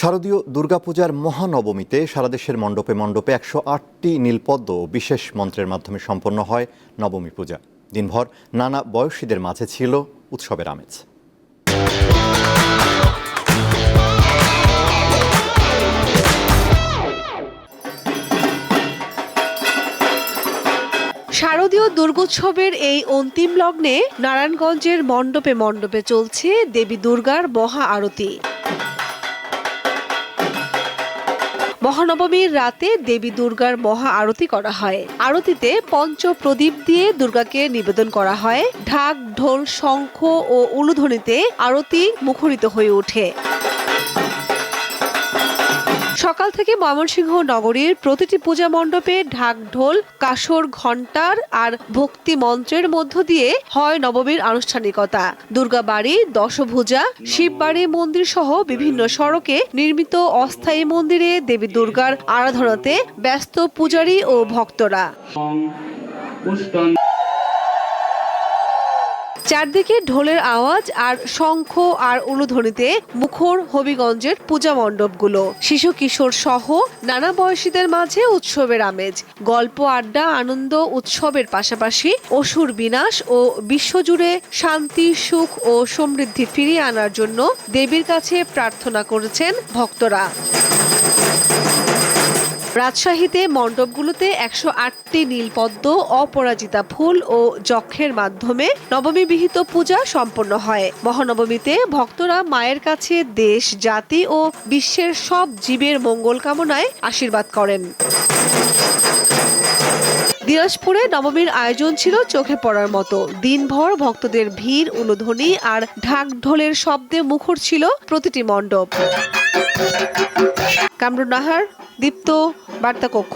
শারদীয় দুর্গাপূজার মহানবমীতে সারা দেশের মণ্ডপে মণ্ডপে একশো আটটি নীলপদ্ম বিশেষ মন্ত্রের মাধ্যমে সম্পন্ন হয় নবমী পূজা। দিনভর নানা বয়সীদের মাঝে ছিল উৎসবের আমেজ। শারদীয় দুর্গোৎসবের এই অন্তিম লগ্নে নারায়ণগঞ্জের মণ্ডপে মণ্ডপে চলছে দেবী দুর্গার মহা আরতি। মহানবমীর রাতে দেবী দুর্গার মহা আরতি করা হয়। আরতিতে পঞ্চ প্রদীপ দিয়ে দুর্গাকে নিবেদন করা হয়। ঢাক, ঢোল, শঙ্খ ও উলুধ্বনিতে আরতি মুখরিত হয়ে ওঠে। সকাল থেকে ময়মনসিংহ নগরীর প্রতিটি পূজা মণ্ডপে ঢাক ঢোল, কাসর, ঘণ্টার আর ভক্তি মন্ত্রের মধ্য দিয়ে হয় নবমীর আনুষ্ঠানিকতা। দুর্গাবাড়ি, দশভূজা, শিববাড়ি মন্দির সহ বিভিন্ন সড়কে নির্মিত অস্থায়ী মন্দিরে দেবী দুর্গার আরাধনাতে ব্যস্ত পূজারী ও ভক্তরা। চারদিকে ঢোলের আওয়াজ আর শঙ্খ আর উলুধ্বনিতে মুখর হবিগঞ্জের পূজা মণ্ডপগুলো। শিশু কিশোর সহ নানা বয়সীদের মাঝে উৎসবের আমেজ। গল্প, আড্ডা, আনন্দ, উৎসবের পাশাপাশি অসুর বিনাশ ও বিশ্বজুড়ে শান্তি, সুখ ও সমৃদ্ধি ফিরিয়ে আনার জন্য দেবীর কাছে প্রার্থনা করেছেন ভক্তরা। রাজশাহীতে মণ্ডপগুলোতে একশো আটটি নীলপদ্ম, অপরাজিতা ফুল ও যক্ষের মাধ্যমে নবমী বিহিত পূজা সম্পন্ন হয়। মহানবমীতে ভক্তরা মায়ের কাছে দেশ, জাতি ও বিশ্বের সব জীবের মঙ্গল কামনায় আশীর্বাদ করেন। দিনাজপুরে নবমীর আয়োজন ছিল চোখে পড়ার মতো। দিনভর ভক্তদের ভিড়, উলুধ্বনি আর ঢাক ঢোলের শব্দে মুখর ছিল প্রতিটি মণ্ডপ। কামরুন নাহার দীপ্ত বার্তা কক্ষ